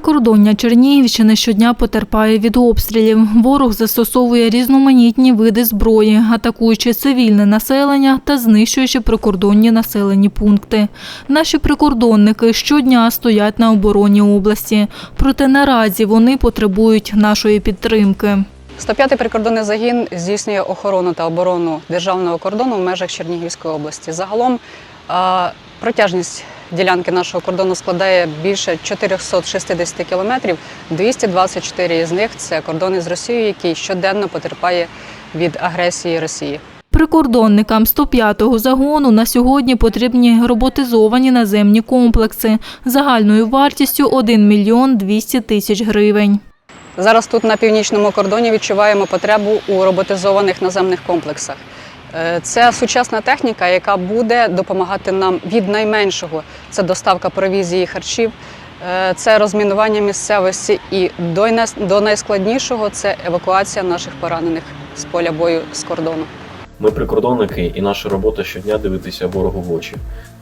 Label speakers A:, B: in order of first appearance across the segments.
A: Прикордоння Чернігівщини щодня потерпає від обстрілів. Ворог застосовує різноманітні види зброї, атакуючи цивільне населення та знищуючи прикордонні населені пункти. Наші прикордонники щодня стоять на обороні області, проте наразі вони потребують нашої підтримки.
B: 105-й прикордонний загін здійснює охорону та оборону державного кордону в межах Чернігівської області. Загалом протяжність ділянки нашого кордону складає більше 460 кілометрів. 224 з них це кордони з Росією, який щоденно потерпає від агресії Росії.
A: Прикордонникам 105-го загону на сьогодні потрібні роботизовані наземні комплекси загальною вартістю 1 мільйон 200 тисяч гривень.
B: Зараз тут на північному кордоні відчуваємо потребу у роботизованих наземних комплексах. Е, Це сучасна техніка, яка буде допомагати нам від найменшого це доставка провізії харчів, е, це розмінування місцевості, і до найс- до найскладнішого це евакуація наших поранених з поля бою з кордону.
C: Ми прикордонники, і наша робота щодня дивитися ворогу в очі.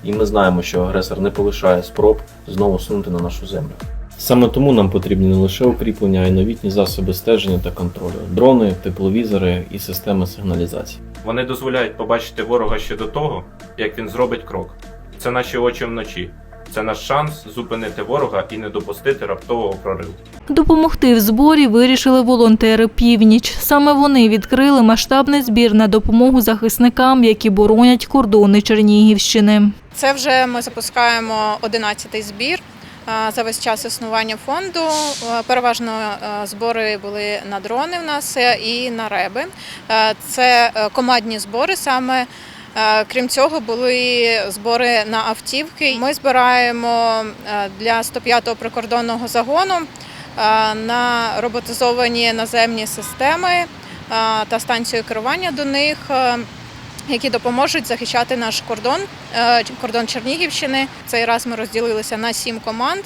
C: І ми знаємо, що агресор не полишає спроб знову сунути на нашу землю. Саме тому нам потрібні не лише укріплення, а й новітні засоби стеження та контролю: дрони, тепловізори і системи сигналізації.
D: Вони дозволяють побачити ворога ще до того, як він зробить крок. Це наші очі вночі. Це наш шанс зупинити ворога і не допустити раптового прориву.
A: Допомогти в зборі вирішили волонтери «Північ». Саме вони відкрили масштабний збір на допомогу захисникам, які боронять кордони Чернігівщини.
E: Це вже ми запускаємо 11-й збір. За весь час існування фонду Е, переважно е, збори були на дрони в нас е, і на реби. Це командні збори саме. Крім цього, були збори на автівки. Ми збираємо для 105-го прикордонного загону на роботизовані наземні системи та станцію керування до них. Які допоможуть захищати наш кордон, е, кордон Чернігівщини. Цей раз ми розділилися на сім команд.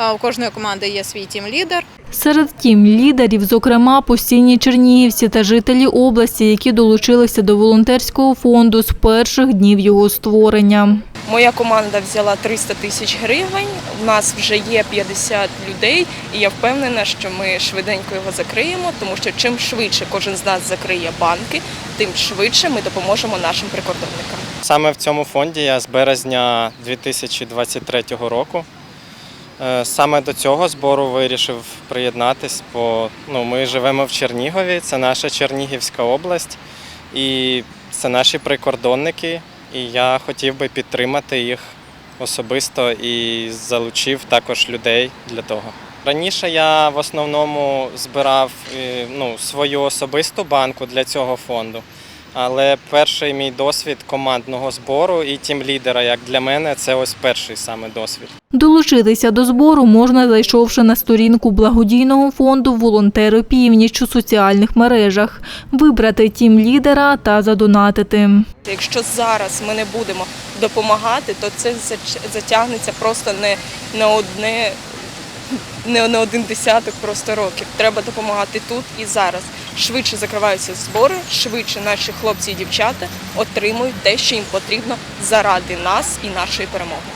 E: Е, У кожної команди є свій тім-лідер.
A: Серед тім лідерів, зокрема, постійні чернігівці та жителі області, які долучилися до волонтерського фонду з перших днів його створення.
F: Моя команда взяла 300 тисяч гривень. У нас вже є 50 людей, і я впевнена, що ми швиденько його закриємо, тому що чим швидше кожен з нас закриє банки, тим швидше ми допоможемо нашим прикордонникам.
G: Саме в цьому фонді я з березня 2023 року. Е, Саме до цього збору вирішив приєднатись, бо ну, ми живемо в Чернігові, це наша Чернігівська область, і це наші прикордонники. І я хотів би підтримати їх особисто і залучив також людей для того. Раніше я в основному збирав е, ну, свою особисту банку для цього фонду. Але перший мій досвід командного збору і тім-лідера, як для мене, це ось перший саме досвід.
A: Долучитися до збору можна, зайшовши на сторінку благодійного фонду «Волонтери Північ» у соціальних мережах, вибрати тім лідера та задонатити.
F: Якщо зараз ми не будемо допомагати, то це затягнеться просто не на одне. Не на один десяток просто років. Треба допомагати тут і зараз. Швидше закриваються збори, швидше наші хлопці і дівчата отримують те, що їм потрібно заради нас і нашої перемоги.